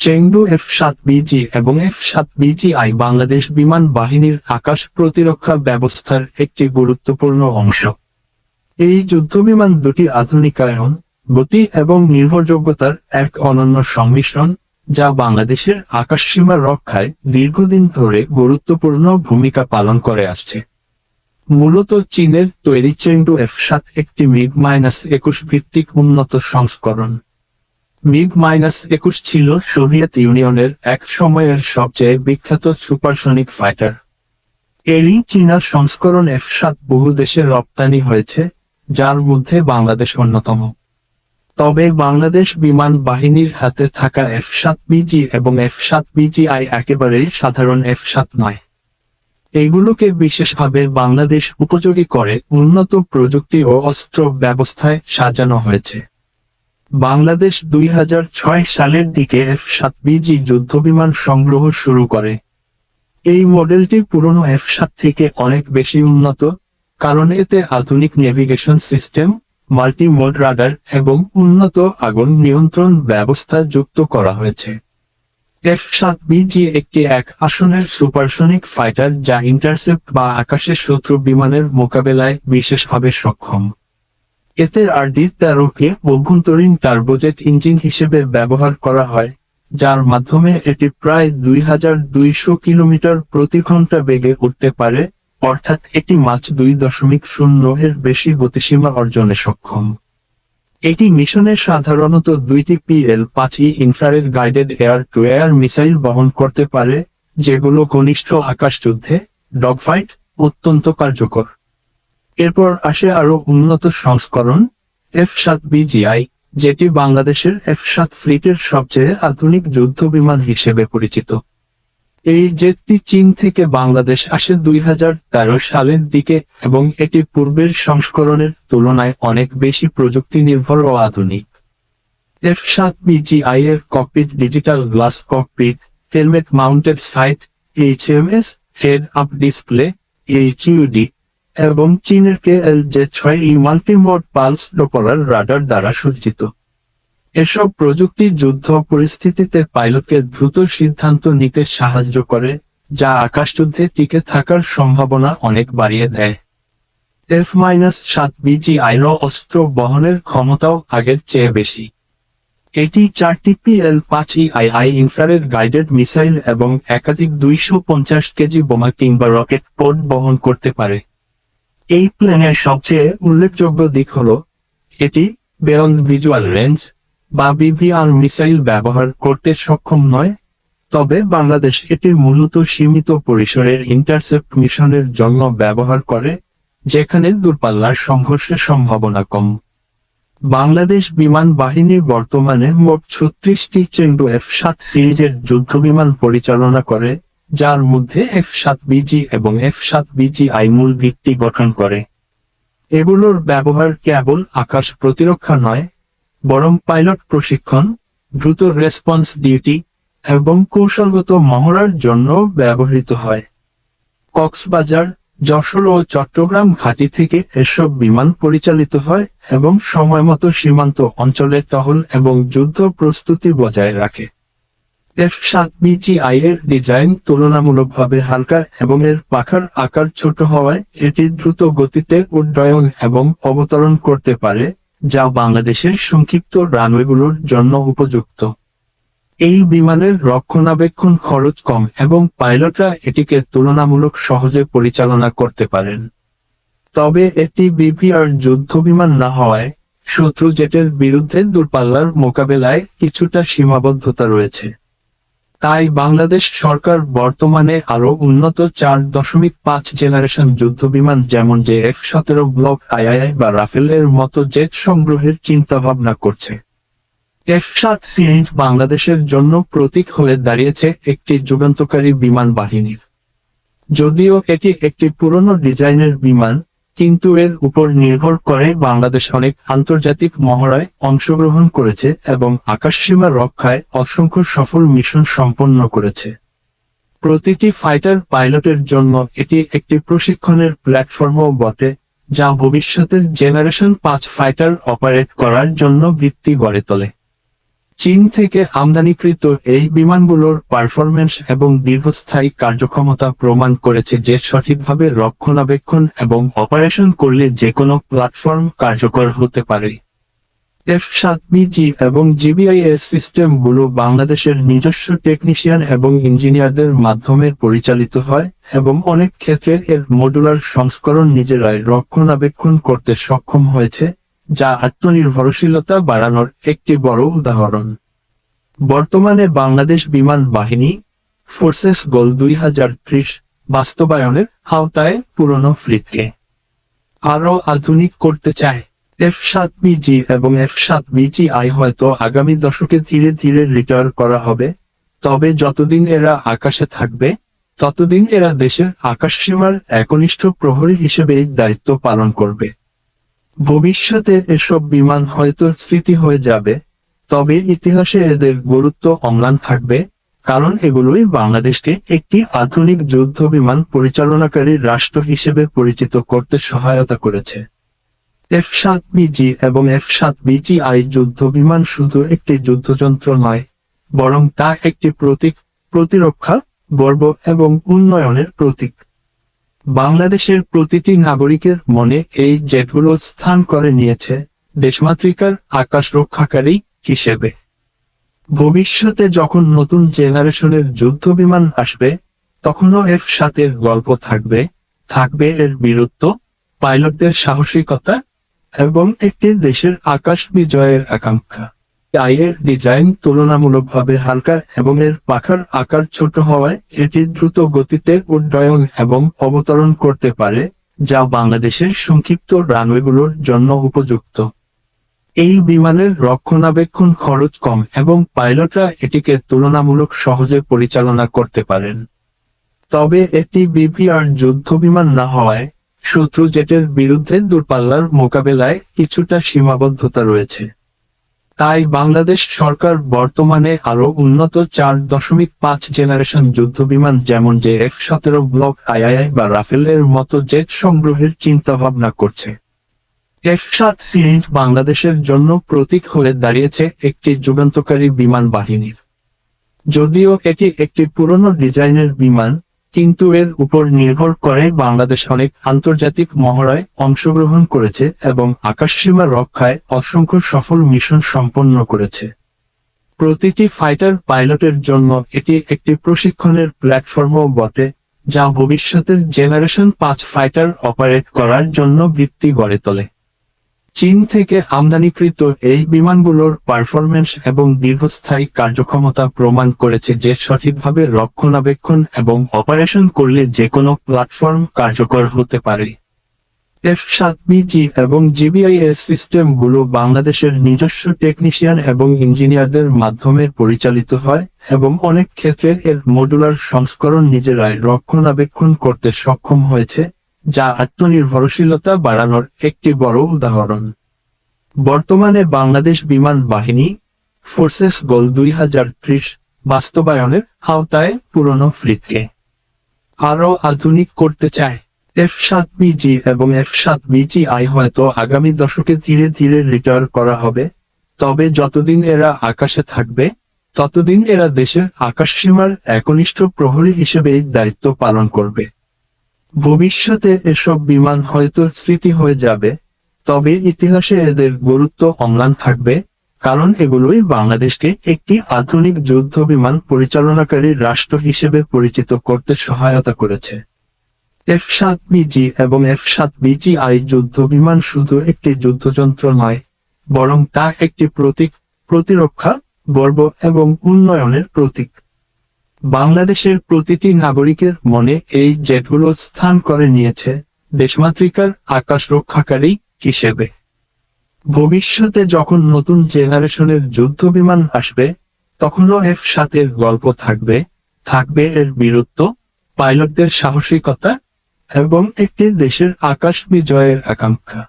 Chengdu F সাত BG এবং F সাত বিজিআই বাংলাদেশ বিমান বাহিনীর আকাশ প্রতিরক্ষা ব্যবস্থার একটি গুরুত্বপূর্ণ অংশ। এই যুদ্ধবিমান দুটি আধুনিকায়ন, গতি এবং নির্ভরযোগ্যতার এক অনন্য সংমিশ্রণ, যা বাংলাদেশের আকাশসীমা রক্ষায় দীর্ঘদিন ধরে গুরুত্বপূর্ণ ভূমিকা পালন করে আসছে। মূলত চীনের তৈরি চেংডু এফ সাত একটি মিগ মাইনাস একুশ ভিত্তিক উন্নত সংস্করণ। মিগ মাইনাস একুশ ছিল সোভিয়েত ইউনিয়নের এক সময়ের সবচেয়ে বিখ্যাত সুপারসনিক ফাইটার। এরই চীনা সংস্করণ এফ সাত বহু দেশে রপ্তানি হয়েছে, যার মধ্যে বাংলাদেশ অন্যতম। তবে বাংলাদেশ বিমান বাহিনীর হাতে থাকা এফ সাত বিজি এবং এফ সাত বিজিআই একেবারেই সাধারণ এফ সাত নয়। এগুলোকে বিশেষভাবে বাংলাদেশ উপযোগী করে উন্নত প্রযুক্তি ও অস্ত্র ব্যবস্থায় সাজানো হয়েছে। বাংলাদেশ দুই হাজার ছয় সালের দিকে এফ সাত বিজি যুদ্ধবিমান সংগ্রহ শুরু করে। এই মডেলটি পুরনো এফ সাত থেকে অনেক বেশি উন্নত, কারণ এতে আধুনিক navigation system multi mode radar এবং উন্নত আগুন নিয়ন্ত্রণ ব্যবস্থা যুক্ত করা হয়েছে। এফ সাত বিজি একটি এক আসনের সুপারসনিক ফাইটার যা ইন্টারসেপ্ট বা আকাশে শত্রু বিমানের মোকাবেলায় বিশেষভাবে সক্ষম। এতে আরডি তেরোকে অভ্যন্তরীণ টার্বোজেট ইঞ্জিন হিসেবে ব্যবহার করা হয়, যার মাধ্যমে এটি প্রায় দুই হাজার দুইশো কিলোমিটার প্রতি ঘণ্টা বেগে উঠতে পারে, অর্থাৎ এটি মাছ দুই দশমিক শূন্য এর বেশি গতিসীমা অর্জনে সক্ষম। এটি মিশনে সাধারণত দুইটি পিএল পাঁচই infrared guided air to air missile বহন করতে পারে, যেগুলো ঘনিষ্ঠ আকাশযুদ্ধে, ডগফাইট, অত্যন্ত কার্যকর। এরপর আসে আরও উন্নত সংস্করণ এফ সাত বিজিআই যেটি বাংলাদেশের এফ সাত ফ্লিটের সবচেয়ে আধুনিক যুদ্ধ বিমান হিসেবে পরিচিত। এই জেটটি চীন থেকে বাংলাদেশ আসে দুই হাজার তেরো সালের দিকে এবং এটি পূর্বের সংস্করণের তুলনায় অনেক বেশি প্রযুক্তি নির্ভর ও আধুনিক। এফ সাত বিজিআই এর cockpit digital glass cockpit helmet mounted sight H M S head up display HUD এবং চীনের কে এল জে ছয় E multimode pulse Doppler radar দ্বারা সজ্জিত। এসব প্রযুক্তি যুদ্ধ পরিস্থিতিতে পাইলটকে দ্রুত সিদ্ধান্ত নিতে সাহায্য করে, যা আকাশযুদ্ধে টিকে থাকার সম্ভাবনা অনেক বাড়িয়ে দেয়। এফ মাইনাস সাত বিজি আইন অস্ত্র বহনের ক্ষমতাও আগের চেয়ে বেশি। এটি চারটি পিএল পাঁচ আই ইনফ্রারেড গাইডেড মিসাইল এবং একাধিক দুইশো পঞ্চাশ কেজি বোমা কিংবা রকেট পোর্ট বহন করতে পারে। এই প্লেনের সবচেয়ে উল্লেখযোগ্য দিক হল এটি বেরন ভিজুয়াল রেঞ্জ বা বিভিআর মিসাইল ব্যবহার করতে সক্ষম নয়, তবে বাংলাদেশ এটি মূলত সীমিত পরিসরের ইন্টারসেপ্ট মিশনের জন্য ব্যবহার করে, যেখানে দূরপাল্লার সংঘর্ষের সম্ভাবনা কম। বাংলাদেশ বিমান বাহিনী বর্তমানে মোট ছত্রিশটি চেন্ডু এফ সাত সিরিজের যুদ্ধবিমান পরিচালনা করে যার মধ্যে এফ সাত বিজি এবং এফ সাত বিজি আই মূল ভিত্তি গঠন করে। এগুলোর ব্যবহার কেবল আকাশ প্রতিরক্ষা নয়, বরং পাইলট প্রশিক্ষণ, দ্রুত রেসপন্স ডিউটি এবং কৌশলগত মহড়ার জন্য ব্যবহৃত হয়। কক্সবাজার, যশোর ও চট্টগ্রাম ঘাঁটি থেকে এসব বিমান পরিচালিত হয় এবং সময়মতো সীমান্ত অঞ্চলে টহল এবং যুদ্ধ প্রস্তুতি বজায় রাখে। এফ সাত বিজিআই এর ডিজাইন তুলনামূলকভাবে হালকা এবং এর পাখার আকার ছোট হওয়ায় এটি দ্রুত গতিতে উড্ডয়ন এবং অবতরণ করতে পারে, যা বাংলাদেশের সংক্ষিপ্ত রানওয়েগুলোর জন্য উপযুক্ত। এই বিমানের রক্ষণাবেক্ষণ খরচ কম এবং পাইলটরা এটিকে তুলনামূলক সহজে পরিচালনা করতে পারেন। তবে এটি বিপিআর যুদ্ধ বিমান না হওয়ায় শত্রু জেটের বিরুদ্ধে দূরপাল্লার মোকাবেলায় কিছুটা সীমাবদ্ধতা রয়েছে। তাই বাংলাদেশ সরকার বর্তমানে আরও উন্নত চার দশমিক পাঁচ জেনারেশন যুদ্ধ বিমান যেমন যে এক সতেরো ব্লক আইআইআই বা রাফেলের মতো জেট সংগ্রহের চিন্তা ভাবনা করছে। এফ সাত সিরিজ বাংলাদেশের জন্য প্রতীক হয়ে দাঁড়িয়েছে একটি যুগান্তকারী বিমান বাহিনীর। যদিও এটি একটি পুরনো ডিজাইনের বিমান কিন্তু এর উপর নির্ভর করে বাংলাদেশ অনেক আন্তর্জাতিক মহড়ায় অংশগ্রহণ করেছে এবং আকাশসীমা রক্ষায় অসংখ্য সফল মিশন সম্পন্ন করেছে। প্রতিটি ফাইটার পাইলটের জন্য এটি একটি প্রশিক্ষণের প্ল্যাটফর্মও বটে, যা ভবিষ্যতের জেনারেশন পাঁচ ফাইটার অপারেট করার জন্য ভিত্তি গড়ে তোলে। চীন থেকে আমদানিকৃত এই বিমানগুলোর পারফরমেন্স এবং দীর্ঘস্থায়ী কার্যক্ষমতা প্রমাণ করেছে যে সঠিকভাবে রক্ষণাবেক্ষণ এবং অপারেশন করলে যে কোনো প্ল্যাটফর্ম কার্যকর হতে পারে। এফ সাত বিজি এবং জিবিআই এর সিস্টেমগুলো বাংলাদেশের নিজস্ব টেকনিশিয়ান এবং ইঞ্জিনিয়ারদের মাধ্যমে পরিচালিত হয় এবং অনেক ক্ষেত্রে এর মডুলার সংস্করণ নিজেরাই রক্ষণাবেক্ষণ করতে সক্ষম হয়েছে। যা আত্মনির্ভরশীলতা বাড়ানোর একটি বড় উদাহরণ। বর্তমানে বাংলাদেশ বিমান বাহিনী, ফোর্সেস গোল দুই হাজার ত্রিশ বাস্তবায়নের আওতায় পুরনো ফ্লিটকে আরও আধুনিক করতে চায়। এফ সাত বিজি এবং এফ সাত বিজি আই হয়তো আগামী দশকে ধীরে ধীরে রিটায়ার করা হবে, তবে যতদিন এরা আকাশে থাকবে, ততদিন এরা দেশের আকাশসীমার একনিষ্ঠ প্রহরী হিসেবে দায়িত্ব পালন করবে। ভবিষ্যতে এসব বিমান হয়তো স্মৃতি হয়ে যাবে, তবে ইতিহাসে এদের গুরুত্ব অম্লান থাকবে, কারণ এগুলোই বাংলাদেশকে একটি আধুনিক যুদ্ধ বিমান পরিচালনাকারী রাষ্ট্র হিসেবে পরিচিত করতে সহায়তা করেছে। এফ সাত বিজি এবং এফ সাত বিজি আই যুদ্ধ বিমান শুধু একটি যুদ্ধযন্ত্র নয়, বরং তা একটি প্রতীক প্রতিরক্ষা, গর্ব এবং উন্নয়নের প্রতীক। বাংলাদেশের প্রতিটি নাগরিকের মনে এই জেটগুলো স্থান করে নিয়েছে দেশমাতৃকার আকাশ রক্ষাকারী হিসেবে। ভবিষ্যতে যখন নতুন জেনারেশনের যুদ্ধ বিমান আসবে, তখনও এফ সাতের গল্প থাকবে থাকবে এর বীরত্ব, পাইলটদের সাহসিকতা এবং একটি দেশের আকাশ বিজয়ের আকাঙ্ক্ষা। আইয়ের ডিজাইন তুলনামূলকভাবে হালকা এবং এর পাখার আকার ছোট হওয়ায় এটি দ্রুত গতিতে উড্ডয়ন এবং অবতরণ করতে পারে, যা বাংলাদেশের সংক্ষিপ্ত রানওয়েগুলোর জন্য উপযুক্ত। এই বিমানের রক্ষণাবেক্ষণ খরচ কম এবং পাইলটরা এটিকে তুলনামূলক সহজে পরিচালনা করতে পারেন। তবে এটি বিপিআর যুদ্ধ বিমান না হওয়ায় শত্রু জেটের বিরুদ্ধে দূরপাল্লার মোকাবেলায় কিছুটা সীমাবদ্ধতা রয়েছে। তাই বাংলাদেশ সরকার বর্তমানে আরও উন্নত চার দশমিক পাঁচ জেনারেশন যুদ্ধ বিমান যেমন যে এফ সতেরো ব্লক আইআইআই বা রাফেলের মতো জেট সংগ্রহের চিন্তা ভাবনা করছে। এফ সাত সিরিজ বাংলাদেশের জন্য প্রতীক হয়ে দাঁড়িয়েছে একটি যুগান্তকারী বিমান বাহিনীর। যদিও এটি একটি পুরনো ডিজাইনের বিমান কিন্তু এর উপর নির্ভর করে বাংলাদেশ অনেক আন্তর্জাতিক মহড়ায় অংশগ্রহণ করেছে এবং আকাশসীমা রক্ষায় অসংখ্য সফল মিশন সম্পন্ন করেছে। প্রতিটি ফাইটার পাইলটের জন্য এটি একটি প্রশিক্ষণের প্ল্যাটফর্মও বটে, যা ভবিষ্যতের জেনারেশন পাঁচ ফাইটার অপারেট করার জন্য ভিত্তি গড়ে তোলে। চীন থেকে আমদানিকৃত এই বিমানগুলোর পারফরমেন্স এবং দীর্ঘস্থায়ী কার্যক্ষমতা প্রমাণ করেছে যে সঠিকভাবে রক্ষণাবেক্ষণ এবং অপারেশন করলে যে কোনো প্ল্যাটফর্ম কার্যকর হতে পারে। এফ সাত বিজি এবং জিবিআই এর সিস্টেমগুলো বাংলাদেশের নিজস্ব টেকনিশিয়ান এবং ইঞ্জিনিয়ারদের মাধ্যমে পরিচালিত হয় এবং অনেক ক্ষেত্রে এর মডুলার সংস্করণ নিজেরাই রক্ষণাবেক্ষণ করতে সক্ষম হয়েছে। যা আত্মনির্ভরশীলতা বাড়ানোর একটি বড় উদাহরণ। বর্তমানে বাংলাদেশ বিমান বাহিনী ফোর্সেস গোল দুই হাজার ত্রিশ বাস্তবায়নের আওতায় পুরনো ফ্লিটকে আরও আধুনিক করতে চায়। এফ সাত বিজি এবং এফ সাত বিজি আই হয়তো আগামী দশকে ধীরে ধীরে রিটায়ার করা হবে, তবে যতদিন এরা আকাশে থাকবে, ততদিন এরা দেশের আকাশসীমার একনিষ্ঠ প্রহরী হিসেবে দায়িত্ব পালন করবে। ভবিষ্যতে এসব বিমান হয়তো স্মৃতি হয়ে যাবে, তবে ইতিহাসে এদের গুরুত্ব অম্লান থাকবে, কারণ এগুলোই বাংলাদেশকে একটি আধুনিক যুদ্ধ বিমান পরিচালনাকারী রাষ্ট্র হিসেবে পরিচিত করতে সহায়তা করেছে। এফ সাত বিজি এবং এফ সাত বিজি আই যুদ্ধ বিমান শুধু একটি যুদ্ধযন্ত্র নয়, বরং তা একটি প্রতীক, প্রতিরক্ষা, গর্ব এবং উন্নয়নের প্রতীক। বাংলাদেশের প্রতিটি নাগরিকের মনে এই জেটগুলো স্থান করে নিয়েছে দেশমাতৃকার আকাশ রক্ষাকারী হিসেবে। ভবিষ্যতে যখন নতুন জেনারেশনের যুদ্ধ বিমান আসবে, তখনও এফ সাতের গল্প থাকবে থাকবে এর বীরত্ব, পাইলটদের সাহসিকতা এবং একটি দেশের আকাশ বিজয়ের আকাঙ্ক্ষা।